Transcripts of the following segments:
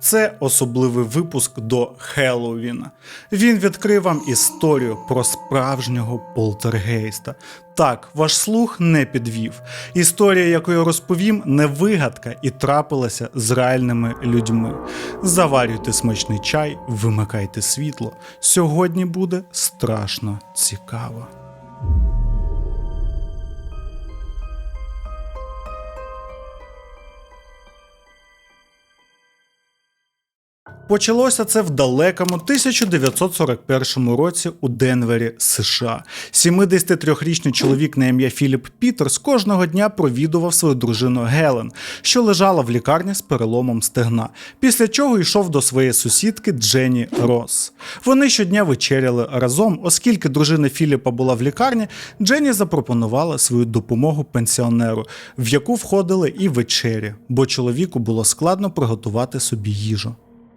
Це особливий випуск до Хеллоуіна. Він відкрив вам історію про справжнього полтергейста. Так, ваш слух не підвів. Історія, яку я розповім, не вигадка і трапилася з реальними людьми. Заварюйте смачний чай, вимикайте світло. Сьогодні буде страшно цікаво. Почалося це в далекому 1941 році у Денвері, США. 73-річний чоловік на ім'я Філіп Пітерс кожного дня провідував свою дружину Гелен, що лежала в лікарні з переломом стегна, після чого йшов до своєї сусідки Дженні Росс. Вони щодня вечеряли разом, оскільки дружина Філіпа була в лікарні, Дженні запропонувала свою допомогу пенсіонеру, в яку входили і вечері, бо чоловіку було складно приготувати собі їжу.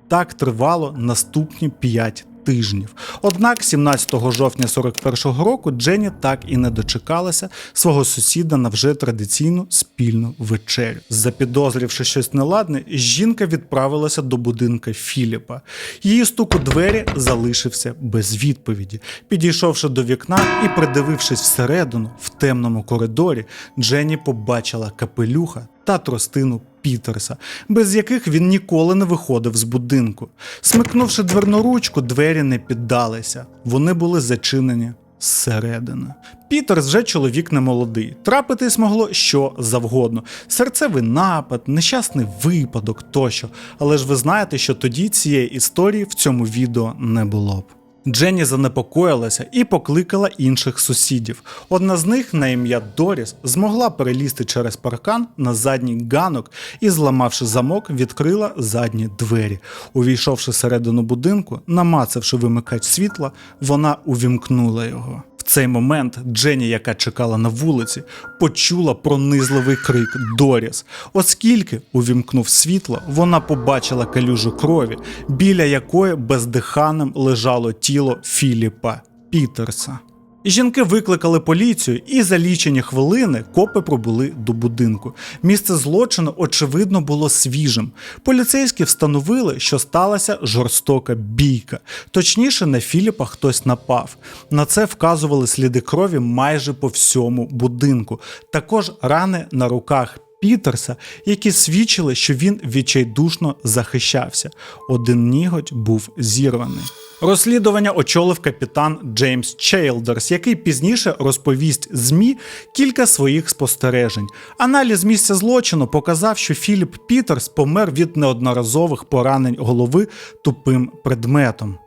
Так тривало наступні 5 тижнів. Однак 17 жовтня 41-го року Дженні так і не дочекалася свого сусіда на вже традиційну спільну вечерю. Запідозрівши щось неладне, жінка відправилася до будинка Філіпа. Її стук у двері залишився без відповіді. Підійшовши до вікна і придивившись всередину, в темному коридорі, Дженні побачила капелюха та тростину Пітерса, без яких він ніколи не виходив з будинку. Смикнувши дверну ручку, двері не піддалися. Вони були зачинені зсередини. Пітерс вже чоловік немолодий. Трапитись могло що завгодно: серцевий напад, нещасний випадок тощо. Але ж ви знаєте, що тоді цієї історії в цьому відео не було б. Дженні занепокоїлася і покликала інших сусідів. Одна з них, на ім'я Доріс, змогла перелізти через паркан на задній ганок і, зламавши замок, відкрила задні двері. Увійшовши середину будинку, намацавши вимикач світла, вона увімкнула його. Цей момент Дженні, яка чекала на вулиці, почула пронизливий крик Доріс. Оскільки увімкнув світло, вона побачила калюжу крові, біля якої бездиханим лежало тіло Філіпа Пітерса. Жінки викликали поліцію, і за лічені хвилини копи пробули до будинку. Місце злочину, очевидно, було свіжим. Поліцейські встановили, що сталася жорстока бійка. Точніше, на Філіпа хтось напав. На це вказували сліди крові майже по всьому будинку. Також рани на руках. Пітерса, які свідчили, що він відчайдушно захищався. Один ніготь був зірваний. Розслідування очолив капітан Джеймс Чейлдерс, який пізніше розповість ЗМІ кілька своїх спостережень. Аналіз місця злочину показав, що Філіп Пітерс помер від неодноразових поранень голови тупим предметом.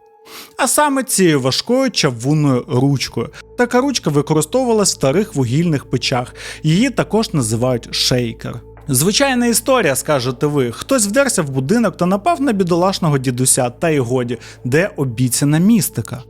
А саме цією важкою чавунною ручкою. Така ручка використовувалась в старих вугільних печах. Її також називають шейкер. Звичайна історія, скажете ви. Хтось вдерся в будинок та напав на бідолашного дідуся, та й годі, де обіцяна містика.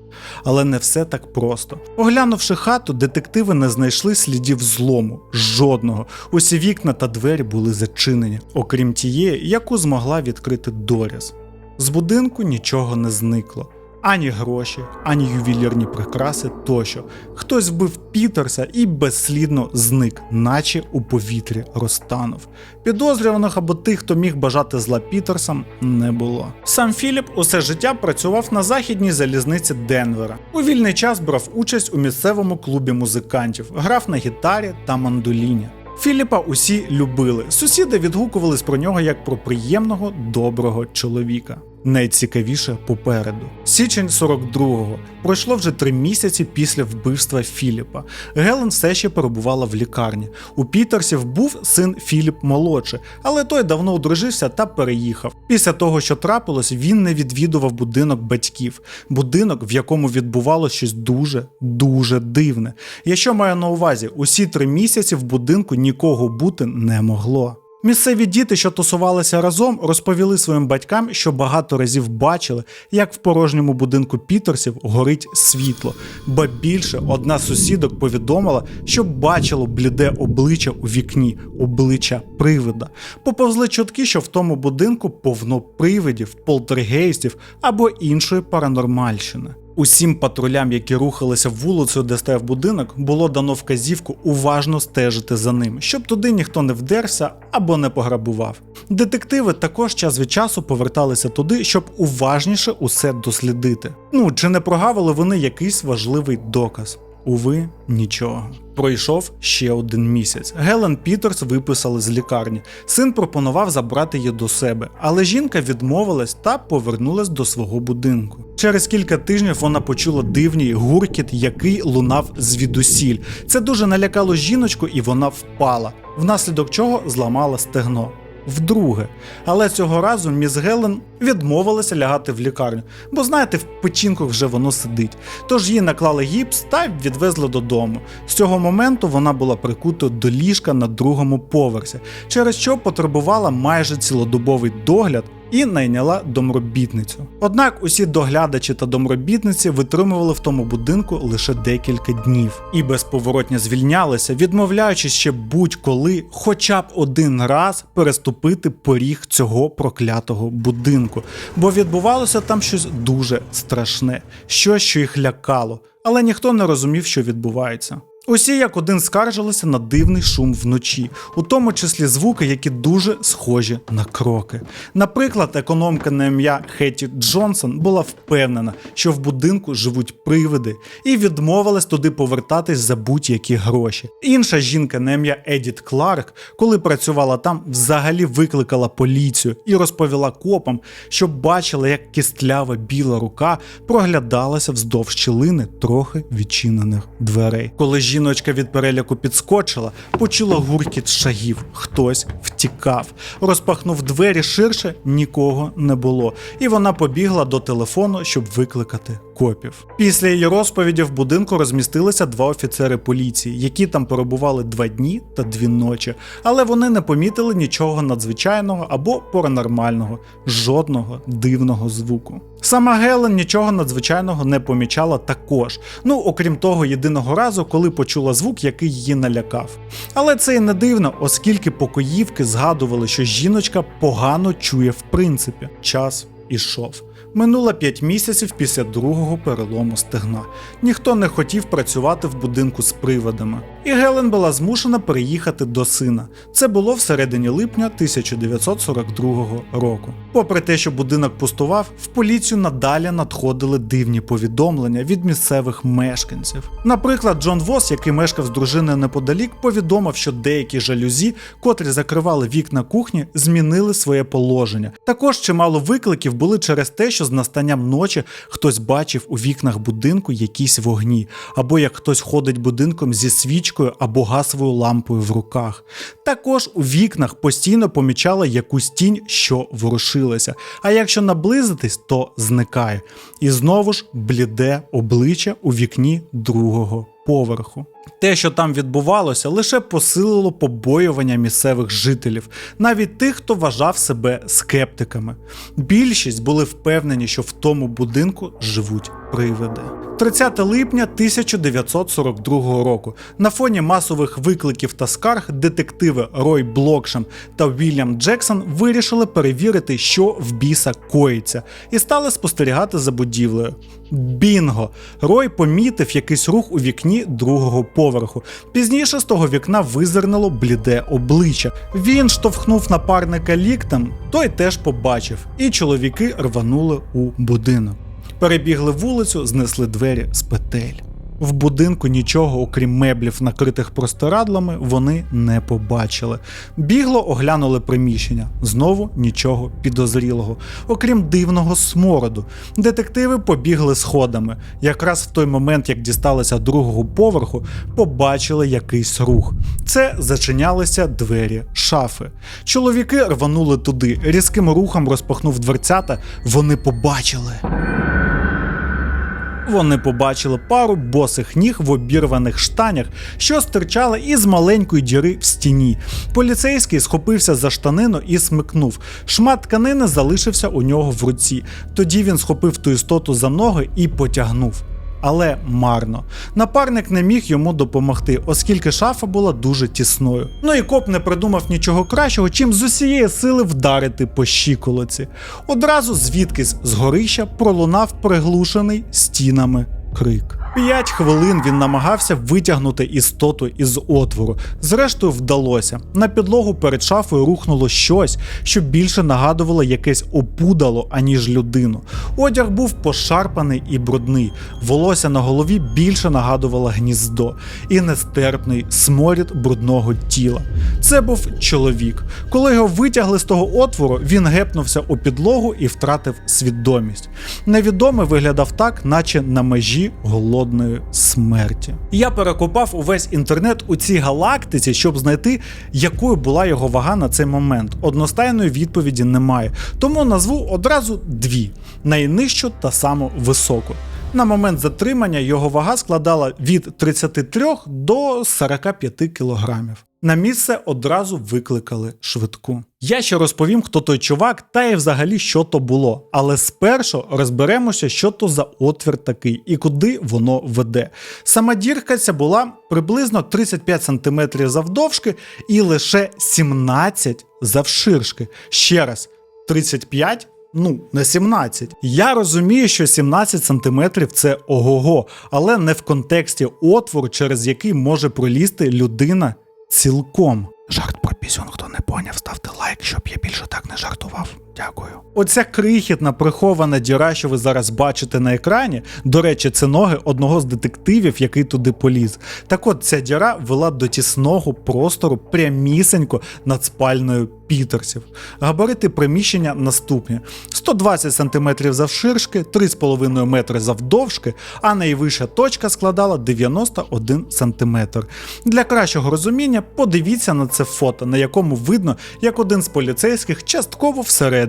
Але не все так просто. Оглянувши хату, детективи не знайшли слідів злому, жодного. Усі вікна та двері були зачинені, окрім тієї, яку змогла відкрити Доріс. З будинку нічого не зникло. Ані гроші, ані ювелірні прикраси тощо. Хтось вбив Пітерса і безслідно зник, наче у повітрі розтанув. Підозрюваних або тих, хто міг бажати зла Пітерсам, не було. Сам Філіп усе життя працював на західній залізниці Денвера. У вільний час брав участь у місцевому клубі музикантів, грав на гітарі та мандоліні. Філіпа усі любили. Сусіди відгукувались про нього як про приємного, доброго чоловіка. Найцікавіше попереду. Січень 42-го. Пройшло вже три місяці після вбивства Філіпа. Гелен все ще перебувала в лікарні. У Пітерсів був син Філіп молодший, але той давно одружився та переїхав. Після того, що трапилось, він не відвідував будинок батьків, будинок, в якому відбувалося щось дуже дуже дивне. Я що маю на увазі, усі три місяці в будинку нікого бути не могло. Місцеві діти, що тусувалися разом, розповіли своїм батькам, що багато разів бачили, як в порожньому будинку Пітерсів горить світло. Ба більше одна з сусідок повідомила, що бачило бліде обличчя у вікні, обличчя привида. Поповзли чутки, що в тому будинку повно привидів, полтергейстів або іншої паранормальщини. Усім патрулям, які рухалися вулицею, де стояв будинок, було дано вказівку уважно стежити за ним, щоб туди ніхто не вдерся або не пограбував. Детективи також час від часу поверталися туди, щоб уважніше усе дослідити. Ну чи не прогавили вони якийсь важливий доказ? Уви, нічого. Пройшов ще один місяць. Гелен Пітерс виписали з лікарні. Син пропонував забрати її до себе, але жінка відмовилась та повернулась до свого будинку. Через кілька тижнів вона почула дивний гуркіт, який лунав звідусіль. Це дуже налякало жіночку, і вона впала, внаслідок чого зламала стегно. Вдруге, але цього разу міс Гелен відмовилася лягати в лікарню, бо знаєте, в печінках вже воно сидить. Тож їй наклали гіпс та відвезли додому. З цього моменту вона була прикута до ліжка на другому поверсі, через що потребувала майже цілодобовий догляд. І найняла домробітницю. Однак усі доглядачі та домробітниці витримували в тому будинку лише декілька днів і безповоротно звільнялися, відмовляючись ще будь-коли, хоча б один раз переступити поріг цього проклятого будинку, бо відбувалося там щось дуже страшне, щось, що їх лякало, але ніхто не розумів, що відбувається. Усі як один скаржилися на дивний шум вночі, у тому числі звуки, які дуже схожі на кроки. Наприклад, економка на ім'я Хеті Джонсон була впевнена, що в будинку живуть привиди, і відмовилась туди повертатись за будь-які гроші. Інша жінка на ім'я Едіт Кларк, коли працювала там, взагалі викликала поліцію і розповіла копам, що бачила, як кістлява біла рука проглядалася вздовж щілини трохи відчинених дверей. Коли жіночка від переляку підскочила, почула гуркіт шагів. Хтось втікав. Розпахнув двері ширше, нікого не було. І вона побігла до телефону, щоб викликати копів. Після її розповіді в будинку розмістилися два офіцери поліції, які там перебували два дні та дві ночі, але вони не помітили нічого надзвичайного або паранормального, жодного дивного звуку. Сама Гелен нічого надзвичайного не помічала також. Ну окрім того, єдиного разу, коли почула звук, який її налякав. Але це і не дивно, оскільки покоївки згадували, що жіночка погано чує в принципі. Час ішов. Минуло 5 місяців після другого перелому стегна. Ніхто не хотів працювати в будинку з приводами. І Гелен була змушена переїхати до сина. Це було всередині липня 1942 року. Попри те, що будинок пустував, в поліцію надалі надходили дивні повідомлення від місцевих мешканців. Наприклад, Джон Вос, який мешкав з дружиною неподалік, повідомив, що деякі жалюзі, котрі закривали вікна кухні, змінили своє положення. Також чимало викликів були через те, що з настанням ночі хтось бачив у вікнах будинку якісь вогні, або як хтось ходить будинком зі свічкою або газовою лампою в руках. Також у вікнах постійно помічала якусь тінь, що ворушилася. А якщо наблизитись, то зникає. І знову ж бліде обличчя у вікні другого поверху. Те, що там відбувалося, лише посилило побоювання місцевих жителів, навіть тих, хто вважав себе скептиками. Більшість були впевнені, що в тому будинку живуть привиди. 30 липня 1942 року на фоні масових викликів та скарг детективи Рой Блокшем та Вільям Джексон вирішили перевірити, що в біса коїться, і стали спостерігати за будівлею. Бінго! Рой помітив якийсь рух у вікні другого поверху. Пізніше з того вікна визирнуло бліде обличчя. Він штовхнув напарника ліктем, той теж побачив, і чоловіки рванули у будинок. Перебігли вулицю, знесли двері з петель. В будинку нічого, окрім меблів, накритих простирадлами, вони не побачили. Бігло оглянули приміщення. Знову нічого підозрілого, окрім дивного смороду. Детективи побігли сходами. Якраз в той момент, як дісталися другого поверху, побачили якийсь рух. Це зачинялися двері шафи. Чоловіки рванули туди. Різким рухом розпахнув дверцята. Вони побачили. Вони побачили пару босих ніг в обірваних штанях, що стирчали із маленької діри в стіні. Поліцейський схопився за штанину і смикнув. Шмат тканини залишився у нього в руці. Тоді він схопив ту істоту за ноги і потягнув. Але марно. Напарник не міг йому допомогти, оскільки шафа була дуже тісною. Ну і коп не придумав нічого кращого, чим з усієї сили вдарити по щиколоці. Одразу звідкись з горища пролунав приглушений стінами крик. П'ять хвилин він намагався витягнути істоту із отвору. Зрештою, вдалося. На підлогу перед шафою рухнуло щось, що більше нагадувало якесь опудало, аніж людину. Одяг був пошарпаний і брудний, волосся на голові більше нагадувало гніздо і нестерпний сморід брудного тіла. Це був чоловік. Коли його витягли з того отвору, він гепнувся у підлогу і втратив свідомість. Невідомий виглядав так, наче на межі голодної смерті. Я перекопав увесь інтернет у цій галактиці, щоб знайти, якою була його вага на цей момент. Одностайної відповіді немає, тому назву одразу дві: найнижчу та саму високу. На момент затримання його вага складала від 33 до 45 кілограмів. На місце одразу викликали швидку. Я ще розповім, хто той чувак, та й взагалі що то було. Але спершу розберемося, що то за отвір такий і куди воно веде. Сама дірка ця була приблизно 35 см завдовжки і лише 17 завширшки. Ще раз, 35 Ну, на 17. Я розумію, що 17 сантиметрів це ого-го, але не в контексті отвору, через який може пролізти людина цілком. Жарт про пісюн, хто не поняв, ставте лайк, щоб я більше так не жартував. Дякую. Оця крихітна прихована діра, що ви зараз бачите на екрані. До речі, це ноги одного з детективів, який туди поліз. Так от ця діра вела до тісного простору прямісенько над спальною Пітерсів. Габарити приміщення наступні: 120 см завширшки, 3,5 метри завдовжки, а найвища точка складала 91 см. Для кращого розуміння подивіться на це фото, на якому видно, як один з поліцейських частково всередині.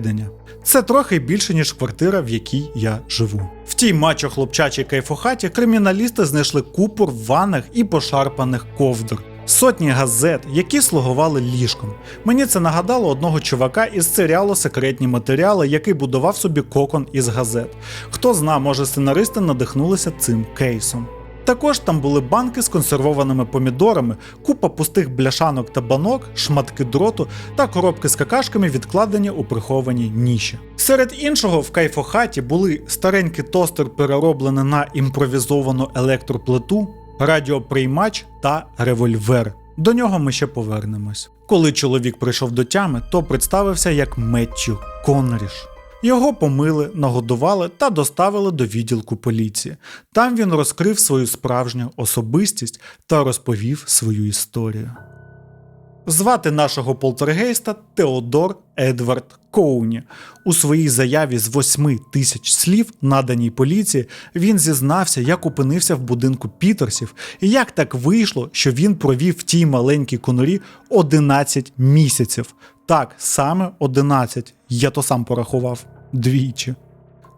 Це трохи більше, ніж квартира, в якій я живу. В тій мачо хлопчачій кайфохаті криміналісти знайшли купу рваних і пошарпаних ковдр. Сотні газет, які слугували ліжком. Мені це нагадало одного чувака із серіалу Секретні матеріали, який будував собі кокон із газет. Хто зна, може сценаристи надихнулися цим кейсом. Також там були банки з консервованими помідорами, купа пустих бляшанок та банок, шматки дроту та коробки з какашками, відкладені у прихованій ніші. Серед іншого в кайфохаті були старенький тостер, перероблений на імпровізовану електроплиту, радіоприймач та револьвер. До нього ми ще повернемось. Коли чоловік прийшов до тями, то представився як Меттью Конріш. Його помили, нагодували та доставили до відділку поліції. Там він розкрив свою справжню особистість та розповів свою історію. Звати нашого полтергейста Теодор Едвард Коуні. У своїй заяві з 8 тисяч слів, наданій поліції, він зізнався, як опинився в будинку Пітерсів, і як так вийшло, що він провів в тій маленькій конурі 11 місяців. Так, саме 11. Я то сам порахував двічі.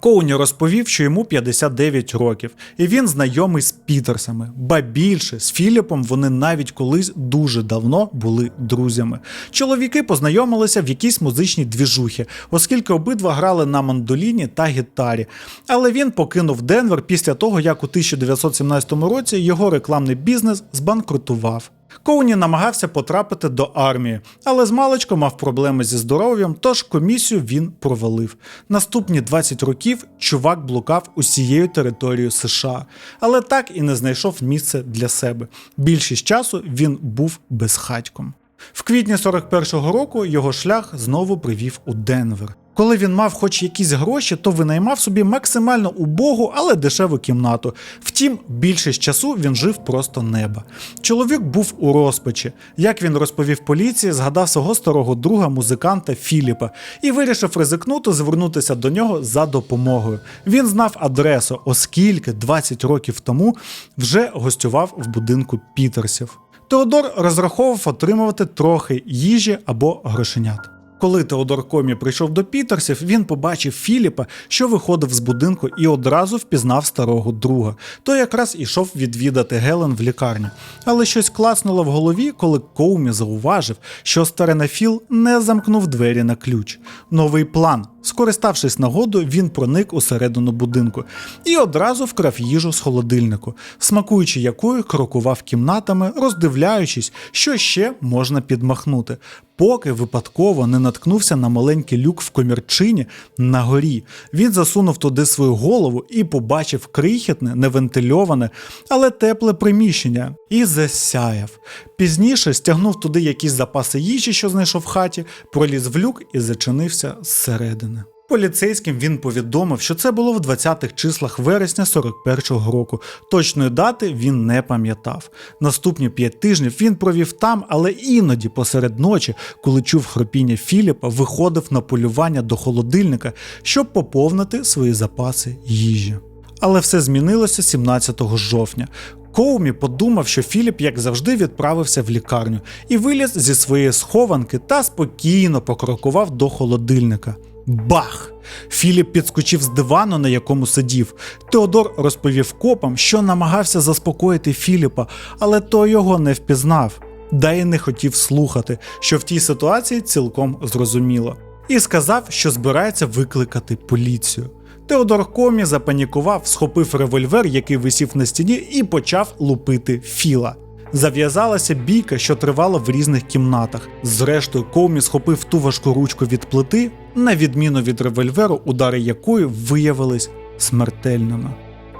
Коуні розповів, що йому 59 років, і він знайомий з Пітерсами. Ба більше з Філіпом вони навіть колись дуже давно були друзями. Чоловіки познайомилися в якійсь музичній двіжухі, оскільки обидва грали на мандоліні та гітарі. Але він покинув Денвер після того, як у 1917 році його рекламний бізнес збанкрутував. Коуні намагався потрапити до армії, але з маличку мав проблеми зі здоров'ям, тож комісію він провалив. Наступні 20 років чувак блукав усією територією США, але так і не знайшов місце для себе. Більшість часу він був безхатьком. В квітні 41-го року його шлях знову привів у Денвер. Коли він мав хоч якісь гроші, то винаймав собі максимально убогу, але дешеву кімнату. Втім, більшість часу він жив просто неба. Чоловік був у розпачі. Як він розповів поліції, згадав свого старого друга, музиканта Філіпа, і вирішив ризикнути звернутися до нього за допомогою. Він знав адресу, оскільки 20 років тому вже гостював в будинку Пітерсів. Теодор розраховував отримувати трохи їжі або грошенят. Коли Теодор Комі прийшов до Пітерсів, він побачив Філіпа, що виходив з будинку, і одразу впізнав старого друга. Той якраз ішов відвідати Гелен в лікарню. Але щось класнуло в голові, коли Коумі зауважив, що старина Філ не замкнув двері на ключ. Новий план Скориставшись нагодою, він проник усередину будинку і одразу вкрав їжу з холодильнику, смакуючи якою крокував кімнатами, роздивляючись, що ще можна підмахнути, поки випадково не наткнувся на маленький люк в комірчині на горі. Він засунув туди свою голову і побачив крихітне, невентильоване, але тепле приміщення і засяяв. Пізніше стягнув туди якісь запаси їжі, що знайшов в хаті, проліз в люк і зачинився зсередини. Поліцейським він повідомив, що це було в 20-х числах вересня 41-го року. Точної дати він не пам'ятав. Наступні п'ять тижнів він провів там, але іноді посеред ночі, коли чув хропіння Філіпа, виходив на полювання до холодильника, щоб поповнити свої запаси їжі. Але все змінилося 17 жовтня. Коумі подумав, що Філіп, як завжди, відправився в лікарню і виліз зі своєї схованки та спокійно покрокував до холодильника. Бах! Філіп підскочив з дивану, на якому сидів. Теодор розповів копам, що намагався заспокоїти Філіпа, але той його не впізнав. Да й не хотів слухати, що в тій ситуації цілком зрозуміло, і сказав, що збирається викликати поліцію. Теодор Комі запанікував, схопив револьвер, який висів на стіні, і почав лупити Філа. Зав'язалася бійка, що тривала в різних кімнатах. Зрештою, Комі схопив ту важку ручку від плити, на відміну від револьверу, удари якої виявились смертельними.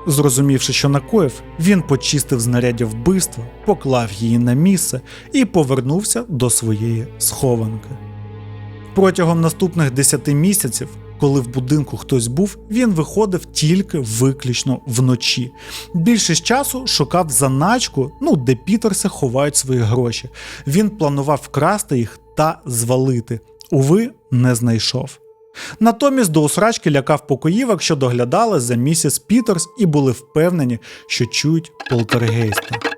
Зрозумівши, що накоїв, він почистив знаряддя вбивства, поклав її на місце і повернувся до своєї схованки. Протягом наступних 10 місяців, коли в будинку хтось був, він виходив тільки виключно вночі. Більшість часу шукав заначку, ну де Пітерси ховають свої гроші. Він планував вкрасти їх та звалити. Уви, не знайшов. Натомість до усрачки лякав покоївок, що доглядали за місіс Пітерс і були впевнені, що чують полтергейста.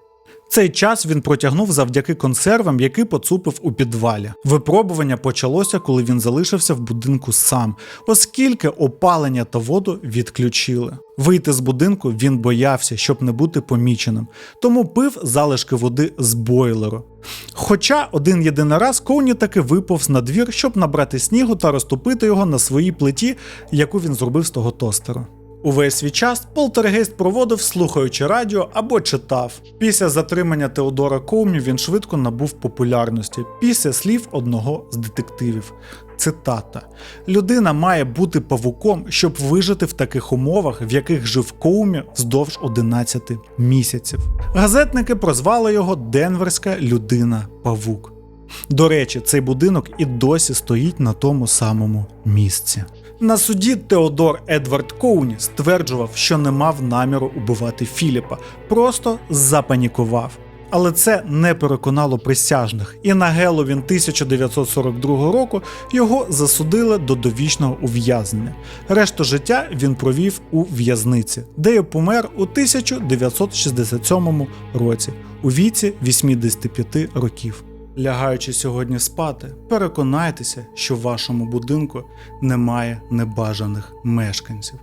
Цей час він протягнув завдяки консервам, які поцупив у підвалі. Випробування почалося, коли він залишився в будинку сам, оскільки опалення та воду відключили. Вийти з будинку він боявся, щоб не бути поміченим, тому пив залишки води з бойлеру. Хоча один єдиний раз Коуні таки виповз на двір, щоб набрати снігу та розтопити його на своїй плиті, яку він зробив з того тостеру. Увесь свій час полтергейст проводив, слухаючи радіо або читав. Після затримання Теодора Коумі він швидко набув популярності після слів одного з детективів. Цитата: Людина має бути павуком, щоб вижити в таких умовах, в яких жив Коумі вздовж 11 місяців. Газетники прозвали його Денверська людина-павук. До речі, цей будинок і досі стоїть на тому самому місці. На суді Теодор Едвард Коуні стверджував, що не мав наміру убивати Філіпа, просто запанікував. Але це не переконало присяжних, і на Геловін 1942 року його засудили до довічного ув'язнення. Решту життя він провів у в'язниці, де й помер у 1967 році у віці 85 років. Лягаючи сьогодні спати, переконайтеся, що в вашому будинку немає небажаних мешканців.